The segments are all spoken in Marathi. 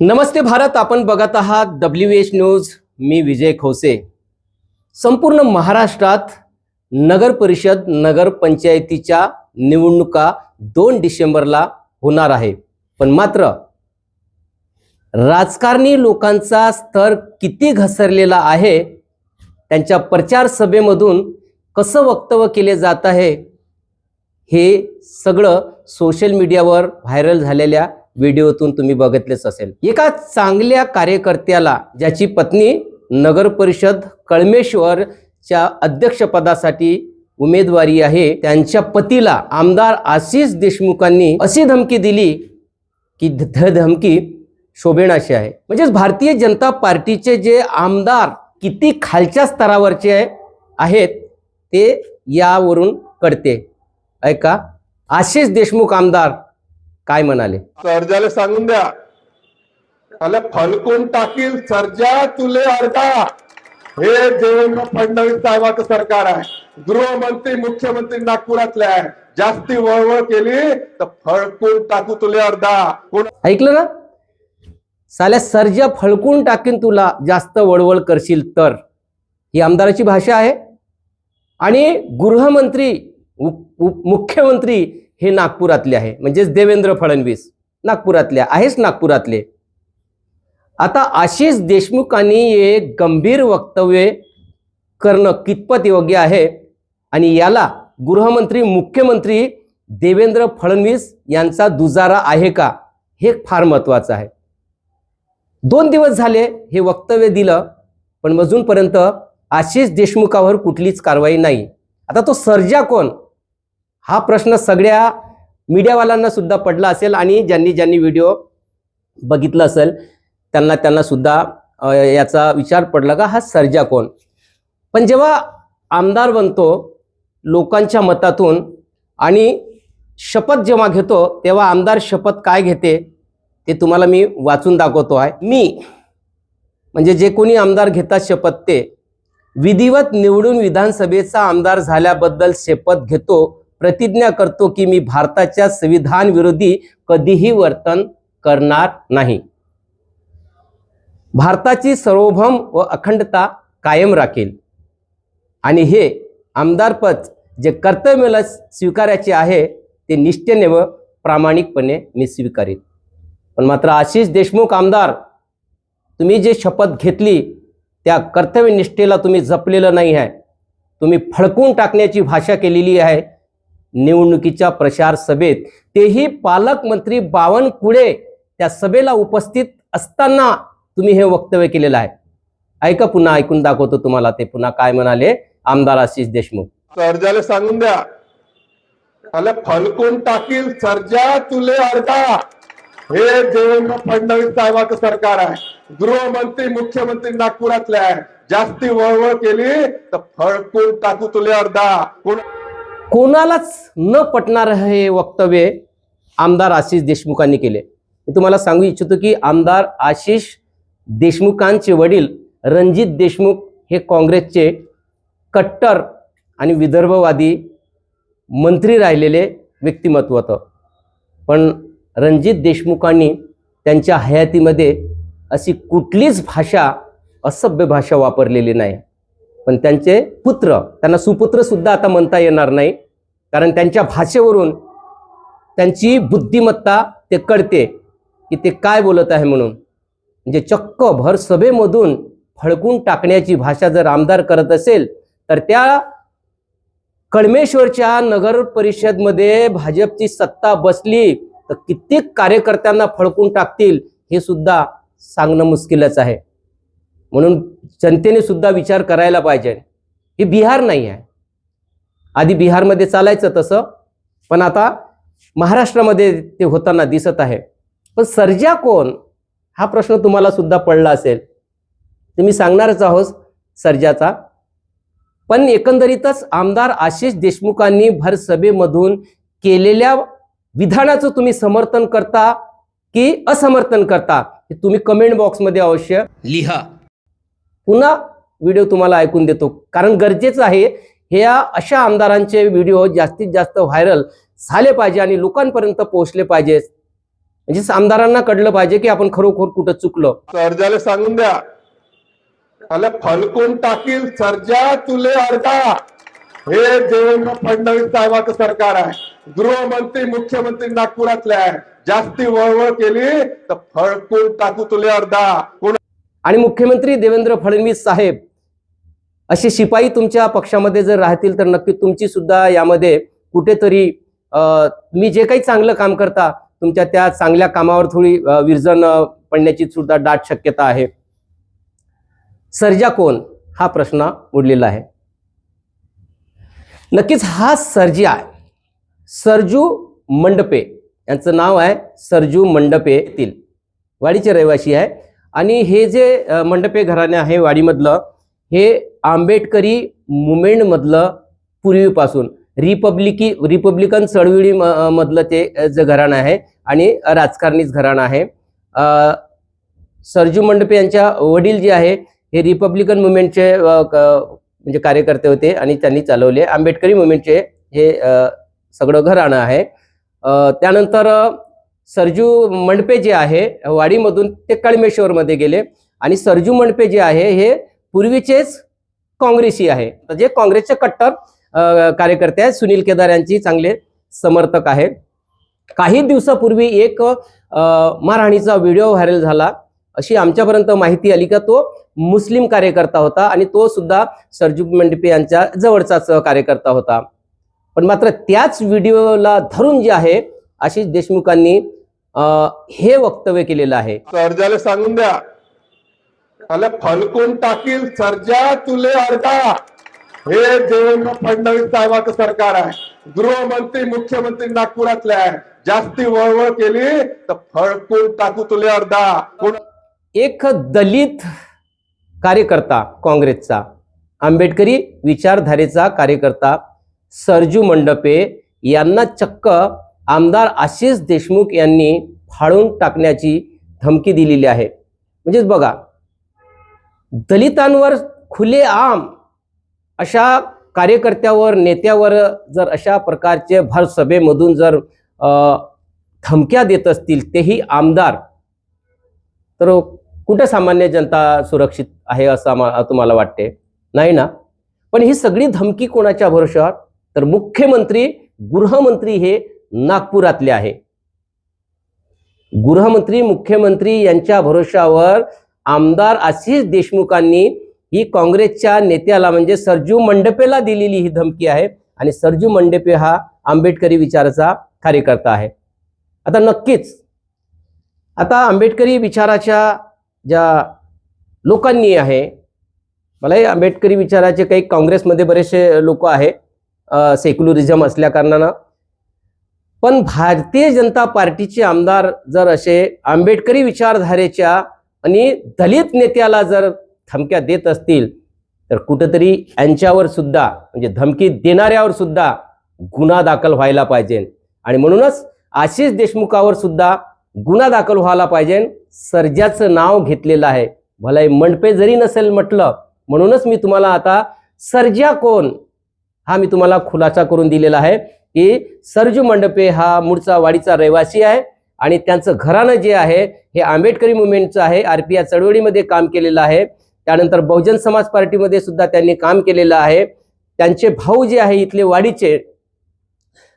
नमस्ते भारत आपण बघत आहात डब्ल्यू एच न्यूज मी विजय खोसे. संपूर्ण महाराष्ट्रात नगर परिषद नगरपंचायतीच्या निवडणुका दोन डिसेंबरला होणार आहे. पण मात्र राजकारणी लोकांचा स्तर किती घसरलेला आहे त्यांच्या प्रचार सभेमधून कसं वक्तव्य केले जात आहे हे सगळं सोशल मीडियावर व्हायरल झालेल्या व्हिडिओतून तुम्ही बघितलेच असेल. एका चांगल्या कार्यकर्त्याला ज्याची पत्नी नगर परिषद कळमेश्वरच्या अध्यक्षपदासाठी उमेदवारी आहे त्यांच्या पतीला आमदार आशिष देशमुखांनी अशी धमकी दिली की ध ध- धमकी शोभेनाशी आहे. म्हणजेच भारतीय जनता पार्टीचे जे आमदार किती खालच्या स्तरावरचे आहेत ते यावरून कळते. ऐका आशिष देशमुख आमदार काय म्हणाले? सर्जाला सांगून द्या. त्याला फलकून टाकील सर्जा तुले अर्धा. हे देवेंद्र फडणवीस साहेबाचं सरकार आहे. गृहमंत्री मुख्यमंत्री नागपुरातले आहे. जास्ती वळवळ केली तर फळकून टाकू तुले अर्धा. कोण ऐकलं ना? साल्या सर्जा फळकून टाकीन तुला जास्त वळवळ करशील तर. ही आमदाराची भाषा आहे. आणि गृहमंत्री मुख्यमंत्री हे नागपुरातले आहे. म्हणजेच देवेंद्र फडणवीस नागपुरातले आहेच नागपुरातले. आता आशिष देशमुखांनी हे गंभीर वक्तव्य करणं कितपत योग्य आहे? आणि याला गृहमंत्री मुख्यमंत्री देवेंद्र फडणवीस यांचा दुजारा आहे का? हे फार महत्वाचं आहे. दोन दिवस झाले हे वक्तव्य दिलं पण अजूनपर्यंत आशिष देशमुखावर कुठलीच कारवाई नाही. आता तो सर्जा कोण? हा प्रश्न सगळ्या मीडियावाल्यांना सुद्धा पडला असेल आणि ज्यांनी ज्यांनी व्हिडिओ बघितला असेल त्यांना त्यांना सुद्धा याचा विचार पडला का हा सर्जा कोण? पण जेव्हा आमदार बनतो लोकांच्या मतातून आणि शपथ जेव्हा घेतो तेव्हा आमदार शपथ काय घेते ते तुम्हाला मी वाचून दाखवतो आहे. मी म्हणजे जे कोणी आमदार घेतात शपथ ते विधिवत निवडून विधानसभेचा आमदार झाल्याबद्दल शपथ घेतो प्रतिज्ञा करतो की मी भारताच्या संविधान विरोधी कधीही वर्तन करणार नाही. भारताची सार्वभौम व अखंडता कायम राखेल. आणि हे आमदारपद जे कर्तव्यला स्वीकारायचे आहे ते निष्ठेने व प्रामाणिकपणे मी स्वीकारेन. पण मात्र आशिष देशमुख आमदार तुम्ही जे शपथ घेतली त्या कर्तव्यनिष्ठेला तुम्ही जपलेलं नाही आहे. तुम्ही फडकून टाकण्याची भाषा केलेली आहे. निवडणुकीच्या प्रचार सभेत. तेही पालकमंत्री बावनकुळे त्या सभेला उपस्थित असताना तुम्ही हे वक्तव्य केलेलं आहे. ऐका पुन्हा ऐकून दाखवतो तुम्हाला ते पुन्हा काय म्हणाले आमदार आशिष देशमुख. सर्जाला सांगून द्या. त्याला फलकून टाकील सर्जा तुले अर्धा. हे देवेंद्र फडणवीस साहेबांचं सरकार आहे. गृहमंत्री मुख्यमंत्री नागपुरातले आहे. जास्ती वळवळ केली तर फळकून टाकू तुले अर्धा. कोण कोणालाच न पटणारं हे वक्तव्य आमदार आशिष देशमुखांनी केले. मी तुम्हाला सांगू इच्छितो की आमदार आशिष देशमुखांचे वडील रणजित देशमुख हे काँग्रेसचे कट्टर आणि विदर्भवादी मंत्री राहिलेले व्यक्तिमत्व होतं. पण रणजित देशमुखांनी त्यांच्या हयातीमध्ये अशी कुठलीच भाषा असभ्य भाषा वापरलेली नाही. पण त्यांचे पुत्र त्यांना सुपुत्रसुद्धा आता म्हणता येणार नाही. कारण त्यांच्या भाषेवरून त्यांची बुद्धिमत्ता ते कळते की ते काय बोलत आहे म्हणून. म्हणजे चक्क भर सभेमधून फळकून टाकण्याची भाषा जर आमदार करत असेल तर त्या कळमेश्वरच्या नगर परिषदमध्ये भाजपची सत्ता बसली तर कित्येक कार्यकर्त्यांना फळकून टाकतील हे सुद्धा सांगणं मुश्किलच आहे. म्हणून जनतेने सुद्धा विचार करायला पाहिजे. हे बिहार नाही आहे. आधी बिहारमध्ये चालायचं तसं पण आता महाराष्ट्रामध्ये ते होताना दिसत आहे. पण सर्जा कोण? हा प्रश्न तुम्हाला सुद्धा पडला असेल. तुम्ही सांगणारच आहोत सर्जाचा. पण एकंदरीतच आमदार आशिष देशमुखांनी भर सभेमधून केलेल्या विधानाचं तुम्ही समर्थन करता की असमर्थन करता हे तुम्ही कमेंट बॉक्समध्ये अवश्य लिहा. पुन्हा व्हिडिओ तुम्हाला ऐकून देतो. कारण गरजेचं आहे ह्या अशा आमदारांचे व्हिडिओ जास्तीत जास्त व्हायरल झाले पाहिजे आणि लोकांपर्यंत पोहोचले पाहिजे. म्हणजे आमदारांना कळलं पाहिजे की आपण खरोखर कुठं चुकलो. सर्जाला सांगून द्या. अरे फलकून टाकील सर्जा तुले अर्धा. हे देवेंद्र फडणवीस साहेबाचं सरकार आहे. गृहमंत्री मुख्यमंत्री नागपुरातले आहे. जास्ती वळवळ केली तर फळकून टाकू तुले अर्धा. आणि मुख्यमंत्री देवेंद्र फडणवीस साहेब असे शिपाई तुमच्या पक्षामध्ये जर राहतील तर नक्की तुमची सुद्धा यामध्ये कुठेतरी तुम्ही जे काही चांगलं काम करता तुमच्या त्या चांगल्या कामावर थोडी अ, विरजण पडण्याची सुद्धा दाट शक्यता आहे. सर्जा कोण? हा प्रश्न उडलेला आहे. नक्कीच हा सर्जी आहे. सरजू मंडपे. यांचं नाव आहे सरजू मंडपे येथील. वाडीचे रहिवासी आहे. आणि हे जे मंडपे घराणे आहे वाडीमधलं हे आंबेडकरी मुवमेंटमधलं पूर्वीपासून रिपब्लिकी रिपब्लिकन चळवळी म- मधलं ते जे घराणं आहे आणि राजकारणीच घराणं आहे. सरजू मंडपे यांच्या वडील जे आहे हे रिपब्लिकन मुवमेंटचे क- म्हणजे कार्यकर्ते होते आणि त्यांनी चालवले. आंबेडकरी मुवमेंटचे हे सगळं घराणं आहे. त्यानंतर सरजू मंडपे जे आहे वाडीमधून ते कळमेश्वरमध्ये गेले आणि सरजू मंडपे जे आहे हे पूर्वीचेच काँग्रेसी आहे. तर जे काँग्रेसचे कट्टर कार्यकर्ते आहेत सुनील केदार यांची चांगले समर्थक आहेत. काही दिवसापूर्वी एक मारहाणीचा व्हिडिओ व्हायरल झाला. अशी आमच्यापर्यंत माहिती आली का तो मुस्लिम कार्यकर्ता होता आणि तो सुद्धा सरजू मंडपे यांच्या जवळचाच कार्यकर्ता होता. पण मात्र त्याच व्हिडिओला धरून जे आहे आशिष देशमुखांनी हे वक्तव्य केलेलं आहे. सांगून द्या. अरे फलकून टाकील सर्जा तुले अर्धा. हे देवेंद्र फडणवीस साहेबांचं सरकार आहे. गृहमंत्री मुख्यमंत्री नागपुरातले आहे. जास्ती वळवळ केली तर फळकून टाकू तुले अर्धा. एक दलित कार्यकर्ता काँग्रेसचा आंबेडकरी विचारधारेचा कार्यकर्ता सरजू मंडपे यांना चक्क आमदार आशिष देशमुख यांनी फाळून टाकण्याची धमकी दिलेली आहे. म्हणजेच बघा दलितांवर खुलेआम अशा कार्यकर्त्यावर नेत्यावर जर अशा प्रकारचे भर सभेमधून जर धमक्या देत असतील तेही आमदार तर कुठं सामान्य जनता सुरक्षित आहे असं तुम्हाला वाटते? नाही ना? पण ही सगळी धमकी कोणाच्या भरोशावर तर मुख्यमंत्री गृहमंत्री हे नागपुरातले आहे. गृहमंत्री मुख्यमंत्री यांच्या भरोशावर आमदार आशिष देशमुखांनी ही काँग्रेसच्या नेत्याला म्हणजे सरजू मंडपेला दिलेली ही धमकी आहे आणि सरजू मंडपे हा आंबेडकरी विचाराचा कार्यकर्ता आहे. आता नक्कीच आता आंबेडकरी विचाराच्या ज्या लोकांनी आहे मलाही आंबेडकरी विचाराचे काही काँग्रेसमध्ये बरेचसे लोक आहे सेक्युलरिझम असल्याकारणानं पण भारतीय जनता पार्टीचे आमदार जर असे आंबेडकरी विचारधारेच्या आणि दलित नेत्याला जर धमक्या देत असतील तर कुठंतरी यांच्यावर सुद्धा म्हणजे धमकी देणाऱ्यावर सुद्धा गुन्हा दाखल व्हायला पाहिजे. आणि म्हणूनच आशिष देशमुखावर सुद्धा गुन्हा दाखल व्हायला पाहिजे. सर्जाचं नाव घेतलेलं आहे. भलाई मंडपे जरी नसेल म्हटलं म्हणूनच मी तुम्हाला आता सर्जा कोण? हा मी तुम्हाला खुलासा करून दिलेला आहे की सर्जू मंडपे हा मूळचा वाडीचा रहिवासी आहे. आणि त्यांचं घराणं जे आहे हे आंबेडकरी मुवमेंटचं आहे. आर पी या चळवळीमध्ये काम केलेलं आहे. त्यानंतर बहुजन समाज पार्टीमध्ये सुद्धा त्यांनी काम केलेलं आहे. त्यांचे भाऊ जे आहे इथले वाडीचे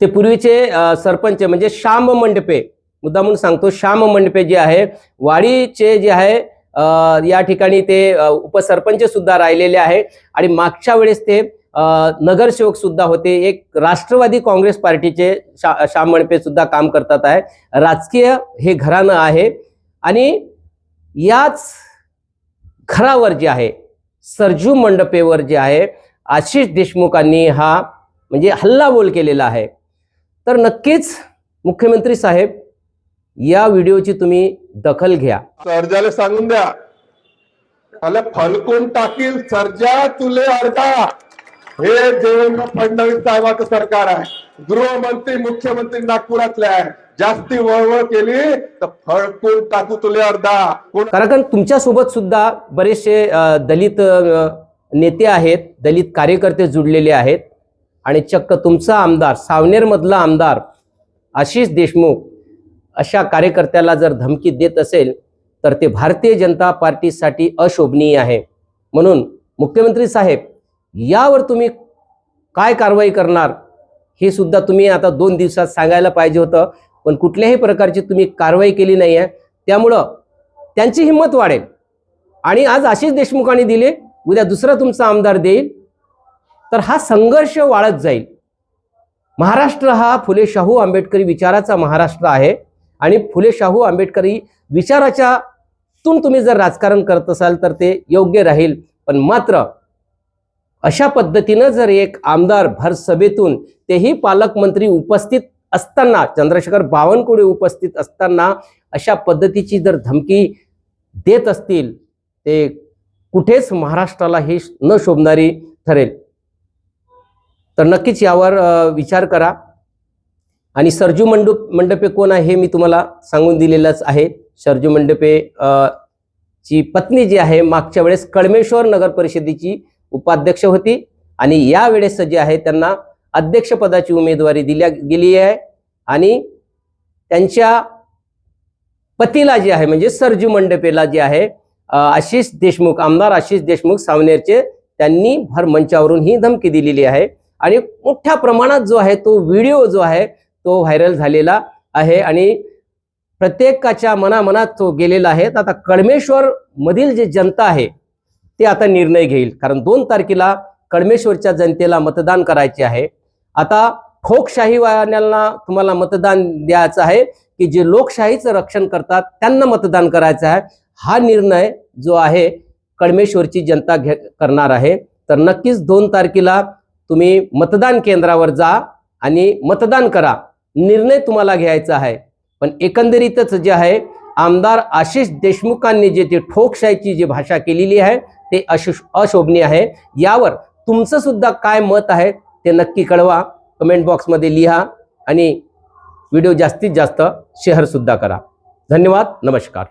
ते पूर्वीचे सरपंच म्हणजे श्याम मंडपे. मुद्दा म्हणून सांगतो श्याम मंडपे जे आहे वाडीचे जे आहे या ठिकाणी ते उपसरपंच सुद्धा राहिलेले आहे. आणि मागच्या वेळेस ते नगरसेवक सुद्धा होते. एक राष्ट्रवादी काँग्रेस पार्टीचे शा श्याम मणपे सुद्धा काम करतात आहे. राजकीय हे घराणं आहे. आणि याच घरावर जे आहे सरजू मंडपेवर जे आहे आशिष देशमुखांनी हा म्हणजे हल्लाबोल केलेला आहे. तर नक्कीच मुख्यमंत्री साहेब या व्हिडिओची तुम्ही दखल घ्या. सर्जाला सांगून द्या. फलकून टाकील सर्जा तुले अर्धा. हे देवेंद्र फडणवीस साहेबाचं सरकार आहे. गृहमंत्री मुख्यमंत्री नागपुरातले आहे. जास्ती वळवळ केली तर फळकून टाकू तुले अर्धा. कारण तुमच्यासोबत सुद्धा बरेचसे दलित नेते आहेत दलित कार्यकर्ते जुडलेले आहेत. आणि चक्क तुमचा आमदार सावनेरमधला आमदार आशिष देशमुख अशा कार्यकर्त्याला जर धमकी देत असेल तर ते भारतीय जनता पार्टीसाठी अशोभनीय आहे. म्हणून मुख्यमंत्री साहेब यावर तुम्ही काय कारवाई करणार हे सुद्धा तुम्ही आता दोन दिवसात सांगायला पाहिजे होतं पण कुठल्याही प्रकारची तुम्ही कारवाई केली नाही आहे त्यामुळं त्यांची हिंमत वाढेल. आणि आज आशिष देशमुखांनी दिले उद्या दुसरा तुमचा आमदार देईल. तर हा संघर्ष वाढत जाईल. महाराष्ट्र हा फुले शाहू आंबेडकरी विचाराचा महाराष्ट्र आहे. आणि फुले शाहू आंबेडकरी विचाराच्या तून तुम्ही जर राजकारण करत असाल तर ते योग्य राहील. पण मात्र अशा पद्धतीनं जर एक आमदार भर सभेतून तेही पालकमंत्री उपस्थित असताना चंद्रशेखर बावनकुळे उपस्थित असताना अशा पद्धतीची जर धमकी देत असतील ते कुठेच महाराष्ट्राला हे न शोभणारी ठरेल. तर नक्कीच यावर विचार करा. आणि सरजू मंडू मंडपे कोण आहे हे मी तुम्हाला सांगून दिलेलंच आहे. सरजू मंडपे ची पत्नी जी आहे मागच्या वेळेस कळमेश्वर नगर परिषदेची उपाध्यक्ष होती. आणि यावेळेस जे आहे त्यांना अध्यक्षपदाची उमेदवारी दिल्या गेली आहे. आणि त्यांच्या पतीला जे आहे म्हणजे सरजू मंडपेला जे आहे आशिष देशमुख आमदार आशिष देशमुख सावनेरचे त्यांनी भर मंचावरून ही धमकी दिलेली आहे. आणि मोठ्या प्रमाणात जो आहे तो व्हिडिओ जो आहे तो व्हायरल झालेला आहे. आणि प्रत्येकाच्या मनामनात तो गेलेला आहे. तर आता कळमेश्वर मधील जे जनता आहे ते आता निर्णय घेईल. कारण दोन तारखेला कडमेश्वरच्या जनतेला मतदान करायचे आहे. आता ठोकशाहीवाल्यांना तुम्हाला मतदान द्यायचं आहे की जे लोकशाहीचं रक्षण करतात त्यांना मतदान करायचं आहे. हा निर्णय जो आहे कडमेश्वरची जनता घे करणार आहे. तर नक्कीच दोन तारखेला तुम्ही मतदान केंद्रावर जा आणि मतदान करा. निर्णय तुम्हाला घ्यायचा आहे. पण एकंदरीतच जे आहे आमदार आशिष देशमुखांनी जे ते ठोकशाहीची जी भाषा केलेली आहे ते अशो अशोभनीय आहे. यावर तुमचं सुद्धा काय मत आहे ते नक्की कळवा. कमेंट बॉक्समध्ये लिहा आणि व्हिडिओ जास्तीत जास्त शेअरसुद्धा करा. धन्यवाद. नमस्कार.